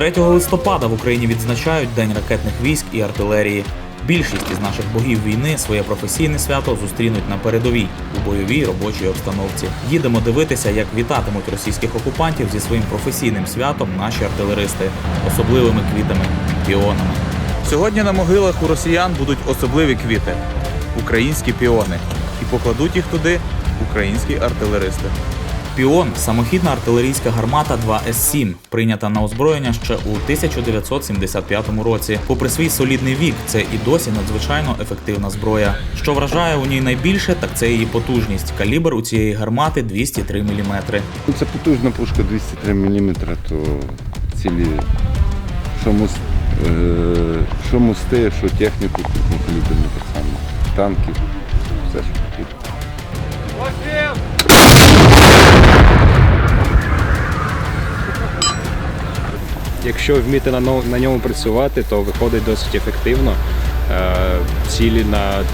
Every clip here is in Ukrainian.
3 листопада в Україні відзначають День ракетних військ і артилерії. Більшість із наших богів війни своє професійне свято зустрінуть на передовій у бойовій робочій обстановці. Їдемо дивитися, як вітатимуть російських окупантів зі своїм професійним святом наші артилеристи, особливими квітами, піонами. Сьогодні на могилах у росіян будуть особливі квіти українські піони, і покладуть їх туди українські артилеристи. Піон самохідна артилерійська гармата 2С7, прийнята на озброєння ще у 1975 році. Попри свій солідний вік, це і досі надзвичайно ефективна зброя. Що вражає у ній найбільше, так це її потужність. Калібр у цієї гармати 203 мм. Ну, Це потужна пушка 203 мм, то цілі, що, мос, е, що мости, що техніку, крупнокаліберну так само, танки, все що потрібно. Якщо вміти на, на ньому працювати, то виходить досить ефективно. Е, Цілі на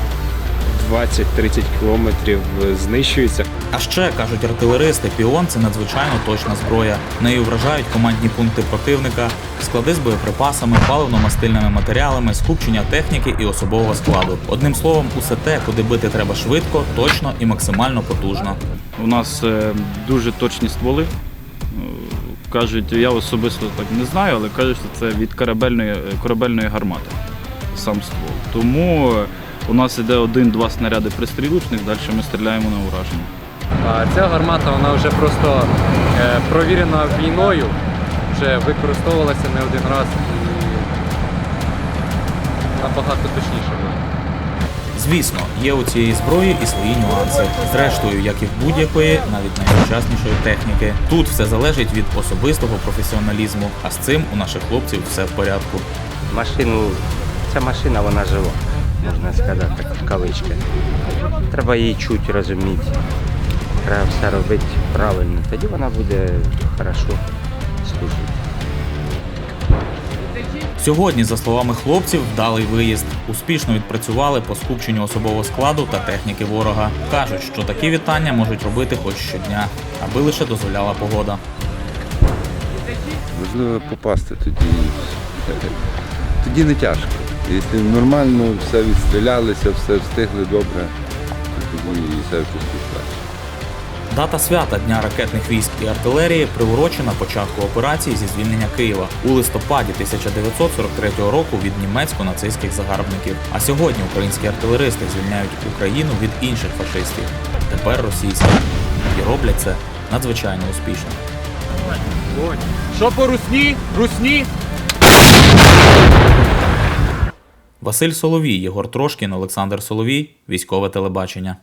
20-30 кілометрів знищуються. А ще кажуть артилеристи, піон це надзвичайно точна зброя. Нею вражають командні пункти противника, склади з боєприпасами, паливно-мастильними матеріалами, скупчення техніки і особового складу. Одним словом, усе те, куди бити треба швидко, точно і максимально потужно. У нас е, дуже точні стволи. Кажуть, я особисто так не знаю, але кажуть, що це від корабельної, корабельної гармати сам ствол. Тому е, у нас іде один-два снаряди пристрілочних, далі ми стріляємо на ураження. Ця гармата вона вже просто е, провірена війною, вже використовувалася не один раз і набагато точніше. Звісно, є у цієї зброї і свої нюанси. Зрештою, як і в будь-якої, навіть найсучаснішої техніки. Тут все залежить від особистого професіоналізму, а з цим у наших хлопців все в порядку. машину, ця машина вона жива, можна сказати, в кавичках. Треба її чути, розуміти. Треба все робити правильно. Тоді вона буде хорошо Сьогодні, за словами хлопців, вдалий виїзд. Успішно відпрацювали по скупченню особового складу та техніки ворога. Кажуть, що такі вітання можуть робити хоч щодня, аби лише дозволяла погода. Важливо попасти тоді. Тоді не тяжко. Якщо нормально все відстрілялися, все встигли добре, то тоді і все чувствуєш краще. Дата свята Дня ракетних військ і артилерії приурочена початку операції зі звільнення Києва у листопаді 1943 року від німецько-нацистських загарбників. А сьогодні українські артилеристи звільняють Україну від інших фашистів. Тепер російських. І роблять це надзвичайно успішно. Що по русні? Русні? Василь Соловій, Єгор Трошкін, Олександр Соловій, військове телебачення.